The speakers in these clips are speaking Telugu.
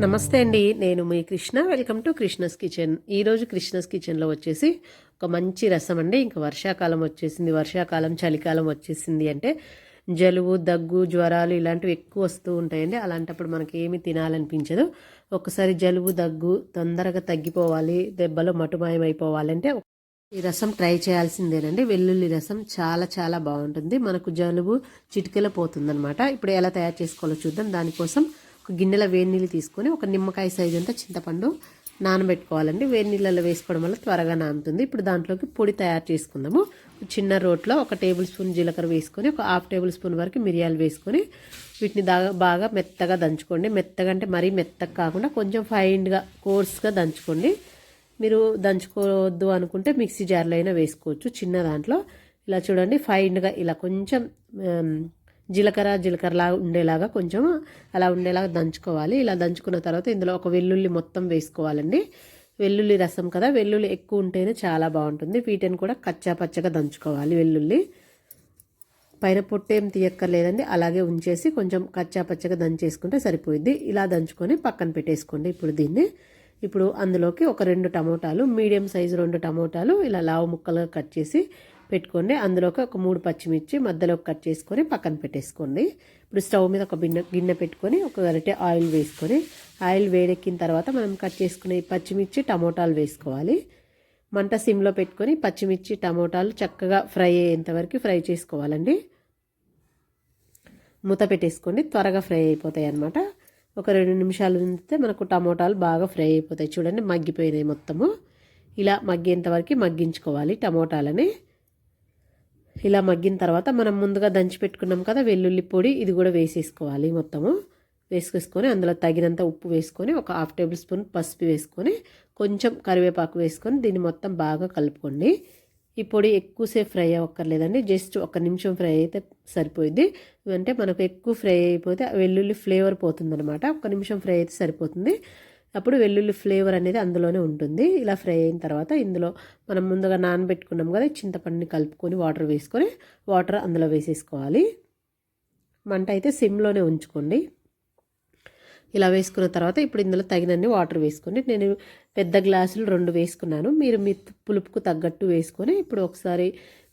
నమస్తే అండి. నేను మీ Krishna. Welcome to Krishna's kitchen. ఈరోజు కృష్ణస్ కిచెన్లో వచ్చేసి ఒక మంచి రసం అండి. ఇంకా వర్షాకాలం వచ్చేసింది. వర్షాకాలం చలికాలం వచ్చేసింది అంటే జలుబు దగ్గు జ్వరాలు ఇలాంటివి ఎక్కువ వస్తూ ఉంటాయండి. అలాంటప్పుడు మనకి ఏమి తినాలనిపించదు. ఒకసారి జలుబు దగ్గు తొందరగా తగ్గిపోవాలి. దెబ్బలో మటుమాయం అయిపోవాలంటే ఈ రసం ట్రై చేయాల్సిందేనండి. వెల్లుల్లి రసం చాలా చాలా బాగుంటుంది. మనకు జలుబు చిటికెల పోతుందనమాట ఇప్పుడు ఎలా తయారు చేసుకోవాలో చూద్దాం. దానికోసం ఒక గిన్నెల వేడి నీళ్ళు తీసుకొని ఒక నిమ్మకాయ సైజు అంతా చింతపండు నానబెట్టుకోవాలండి. వేడి నీళ్ళలో వేసుకోవడం వల్ల త్వరగా నానుతుంది. ఇప్పుడు దాంట్లోకి పొడి తయారు చేసుకుందాము. చిన్న రోట్లో ఒక టేబుల్ స్పూన్ జీలకర్ర వేసుకొని ఒక హాఫ్ టేబుల్ స్పూన్ వరకు మిరియాలు వేసుకొని వీటిని బాగా మెత్తగా దంచుకోండి. మెత్తగా అంటే మరీ మెత్తగా కాకుండా కొంచెం ఫైన్గా కోర్స్గా దంచుకోండి. మీరు దంచుకోవద్దు అనుకుంటే మిక్సీ జార్లో అయినా వేసుకోవచ్చు. చిన్న దాంట్లో. ఇలా చూడండి ఫైన్గా ఇలా కొంచెం జీలకర్ర జీలకర్రలాగా ఉండేలాగా కొంచెం అలా ఉండేలాగా దంచుకోవాలి. ఇలా దంచుకున్న తర్వాత ఇందులో ఒక వెల్లుల్లి మొత్తం వేసుకోవాలండి. వెల్లుల్లి రసం కదా వెల్లుల్లి ఎక్కువ ఉంటేనే చాలా బాగుంటుంది. వీటిని కూడా కచ్చా పచ్చగా దంచుకోవాలి వెల్లుల్లి. పైన పొట్టేం తీయక్కర్లేదండి అలాగే ఉంచేసి కొంచెం కచ్చా పచ్చగా దంచేసుకుంటే సరిపోయింది ఇలా దంచుకొని పక్కన పెట్టేసుకోండి ఇప్పుడు దీన్ని. ఇప్పుడు అందులోకి ఒక రెండు టమోటాలు మీడియం సైజు రెండు టమోటాలు ఇలా లావు ముక్కలుగా కట్ చేసి పెట్టుకోండి. అందులోకి ఒక మూడు పచ్చిమిర్చి మధ్యలో కట్ చేసుకొని పక్కన పెట్టేసుకోండి. ఇప్పుడు స్టవ్ మీద ఒక గిన్నె గిన్నె పెట్టుకొని ఒక గరిటె ఆయిల్ వేసుకొని ఆయిల్ వేడెక్కిన తర్వాత మనం కట్ చేసుకునే పచ్చిమిర్చి టమోటాలు వేసుకోవాలి. మంట సిమ్లో పెట్టుకొని పచ్చిమిర్చి టమోటాలు చక్కగా ఫ్రై అయ్యేంతవరకు ఫ్రై చేసుకోవాలండి. మూత పెట్టేసుకోండి. త్వరగా ఫ్రై అయిపోతాయి అన్నమాట. ఒక రెండు నిమిషాలు ఉంచితే మనకు టమోటాలు బాగా ఫ్రై అయిపోతాయి. చూడండి మగ్గిపోయినాయి మొత్తము. ఇలా మగ్గేంతవరకు మగ్గించుకోవాలి టమోటాలని. ఇలా మగ్గిన తర్వాత మనం ముందుగా దంచి పెట్టుకున్నాం కదా వెల్లుల్లి పొడి ఇది కూడా వేసేసుకోవాలి మొత్తము. వేసుకేసుకొని అందులో తగినంత ఉప్పు వేసుకొని ఒక హాఫ్ టేబుల్ స్పూన్ పసుపు వేసుకొని కొంచెం కరివేపాకు వేసుకొని దీన్ని మొత్తం బాగా కలుపుకోండి. ఈ పొడి ఎక్కువసేపు ఫ్రై అవ్వక్కర్లేదండి జస్ట్ ఒక నిమిషం ఫ్రై అయితే సరిపోయింది అంటే మనకు ఎక్కువ ఫ్రై అయిపోతే వెల్లుల్లి ఫ్లేవర్ పోతుందనమాట ఒక నిమిషం ఫ్రై అయితే సరిపోతుంది. అప్పుడు వెల్లుల్లి ఫ్లేవర్ అనేది అందులోనే ఉంటుంది. ఇలా ఫ్రై అయిన తర్వాత ఇందులో మనం ముందుగా నానబెట్టుకున్నాం కదా చింతపండుని కలుపుకొని వాటర్ వేసుకొని వాటర్ అందులో వేసేసుకోవాలి. మంట అయితే సిమ్లోనే ఉంచుకోండి. ఇలా వేసుకున్న తర్వాత ఇప్పుడు ఇందులో తగినన్ని వాటర్ వేసుకోండి. నేను పెద్ద గ్లాసులు రెండు వేసుకున్నాను. మీరు మీ పులుపుకు తగ్గట్టు వేసుకొని ఇప్పుడు ఒకసారి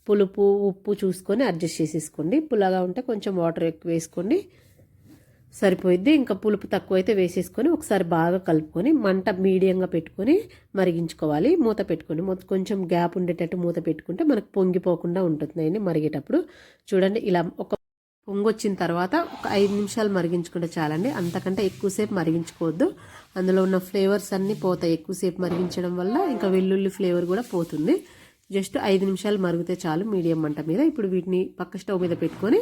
పులుపు ఉప్పు చూసుకొని అడ్జస్ట్ చేసేసుకోండి. పుల్లగా ఉంటే కొంచెం వాటర్ ఎక్కువ వేసుకోండి. సరిపోయిద్ది. ఇంకా పులుపు తక్కువైతే వేసేసుకొని ఒకసారి బాగా కలుపుకొని మంట మీడియంగా పెట్టుకొని మరిగించుకోవాలి. మూత పెట్టుకొని కొంచెం గ్యాప్ ఉండేటట్టు మూత పెట్టుకుంటే మనకు పొంగిపోకుండా ఉంటుందండి మరిగేటప్పుడు. చూడండి ఇలా ఒక పొంగొచ్చిన తర్వాత ఒక ఐదు నిమిషాలు మరిగించుకుంటే చాలండి. అంతకంటే ఎక్కువసేపు మరిగించుకోవద్దు. అందులో ఉన్న ఫ్లేవర్స్ అన్నీ పోతాయి. ఎక్కువసేపు మరిగించడం వల్ల ఇంకా వెల్లుల్లి ఫ్లేవర్ కూడా పోతుంది. జస్ట్ ఐదు నిమిషాలు మరిగితే చాలు మీడియం మంట మీద. ఇప్పుడు వీటిని పక్క స్టవ్ మీద పెట్టుకొని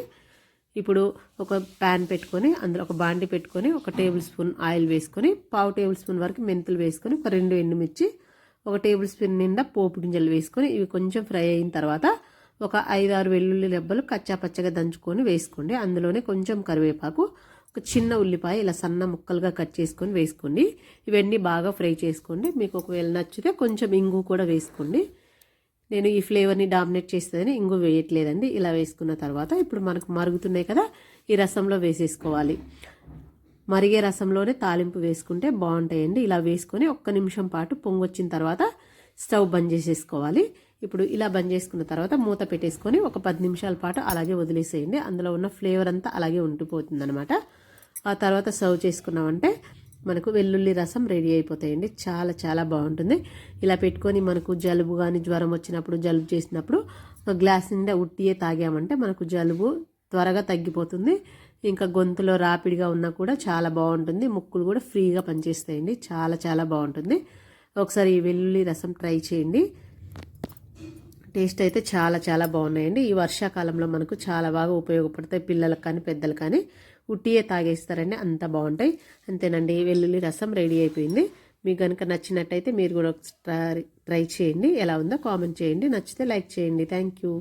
ఇప్పుడు ఒక ప్యాన్ పెట్టుకొని అందులో ఒక బాండి పెట్టుకొని ఒక టేబుల్ స్పూన్ ఆయిల్ వేసుకొని పావు టేబుల్ స్పూన్ వరకు మెంతులు వేసుకొని ఒక రెండు ఎండుమిర్చి ఒక టేబుల్ స్పూన్ నిండా పోపు గింజలు వేసుకొని ఇవి కొంచెం ఫ్రై అయిన తర్వాత ఒక ఐదు ఆరు వెల్లుల్లి రెబ్బలు కచ్చా పచ్చగా దంచుకొని వేసుకోండి. అందులోనే కొంచెం కరివేపాకు ఒక చిన్న ఉల్లిపాయ ఇలా సన్న ముక్కలుగా కట్ చేసుకొని వేసుకోండి. ఇవన్నీ బాగా ఫ్రై చేసుకోండి. మీకు ఒకవేళ నచ్చితే కొంచెం ఇంగు కూడా వేసుకోండి. నేను ఈ ఫ్లేవర్ని డామినేట్ చేస్తుందని ఇంగు వేయట్లేదండి. ఇలా వేసుకున్న తర్వాత ఇప్పుడు మనకు మరుగుతున్నాయి కదా ఈ రసంలో వేసేసుకోవాలి. మరిగే రసంలోనే తాలింపు వేసుకుంటే బాగుంటాయండి. ఇలా వేసుకొని ఒక్క నిమిషం పాటు పొంగొచ్చిన తర్వాత స్టవ్ బంద్ చేసేసుకోవాలి. ఇప్పుడు ఇలా బంద్ చేసుకున్న తర్వాత మూత పెట్టేసుకొని ఒక పది నిమిషాల పాటు అలాగే వదిలేసేయండి. అందులో ఉన్న ఫ్లేవర్ అంతా అలాగే ఉండిపోతుంది ఆ తర్వాత సర్వ్ చేసుకున్నామంటే మనకు వెల్లుల్లి రసం రెడీ అయిపోతాయండి. చాలా చాలా బాగుంటుంది. ఇలా పెట్టుకొని మనకు జలుబు కానీ జ్వరం వచ్చినప్పుడు జలుబు చేసినప్పుడు గ్లాస్ నిండా ఉట్టియే తాగామంటే మనకు జలుబు త్వరగా తగ్గిపోతుంది. ఇంకా గొంతులో రాపిడిగా ఉన్నా కూడా చాలా బాగుంటుంది. ముక్కులు కూడా ఫ్రీగా పనిచేస్తాయండి. చాలా చాలా బాగుంటుంది. ఒకసారి ఈ వెల్లుల్లి రసం ట్రై చేయండి. టేస్ట్ అయితే చాలా చాలా బాగున్నాయండి. ఈ వర్షాకాలంలో మనకు చాలా బాగా ఉపయోగపడతాయి పిల్లలకు కానీ పెద్దలు కానీ. ఉట్టియే తాగేస్తారండి. అంత బాగుంటాయి. అంతేనండి. వెల్లుల్లి రసం రెడీ అయిపోయింది. మీకు కనుక నచ్చినట్టయితే మీరు కూడా ట్రై చేయండి. ఎలా ఉందో కామెంట్ చేయండి. నచ్చితే లైక్ చేయండి. Thank you.